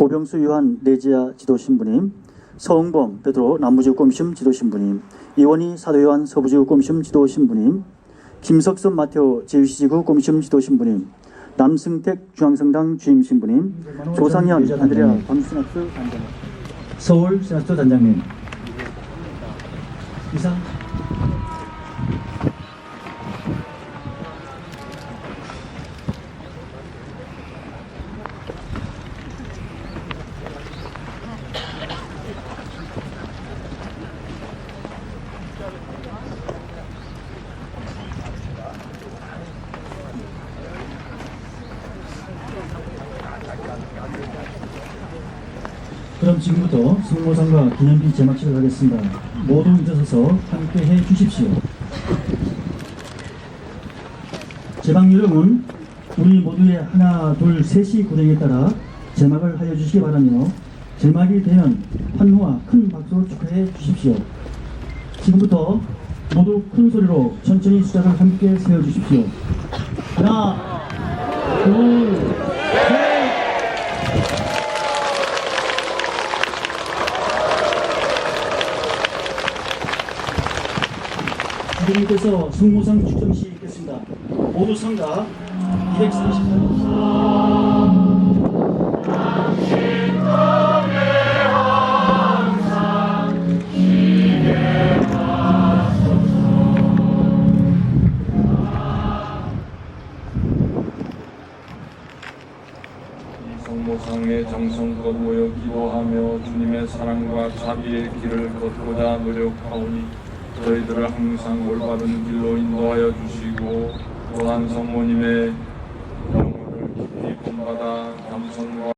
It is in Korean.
고병수 요한 레지아 지도신부님, 서흥범 베드로 남부지구 꼬미심 지도신부님, 이원희 사도 요한 서부지구 꼬미심 지도신부님, 김석선 마테오 제주시지구 꼬미심 지도신부님, 남승택 중앙성당 주임신부님, 조상현 안드레아 광신학교 단장님, 서울 신학교 단장님, 이상 그럼 지금부터 승모상과 기념비 제막식을 하겠습니다. 모두 일어서서 함께 해 주십시오. 제막 요령은 우리 모두의 하나, 둘, 셋이 구령에 따라 제막을 하여 주시기 바라며 제막이 되면 환호와 큰 박수로 축하해 주십시오. 지금부터 모두 큰 소리로 천천히 숫자를 함께 세워 주십시오. 하나, 둘, 셋. 선생님께서 승무상 축정시 있겠습니다. 모두 상가 238번. 이 성모상에 정성껏 모여 기도하며 주님의 사랑과 자비의 길을 걷고자 노력하오니 저희들을 항상 올바른 길로 인도하여 주시고 또한 성모님의 영혼을 깊이 본받아 감성과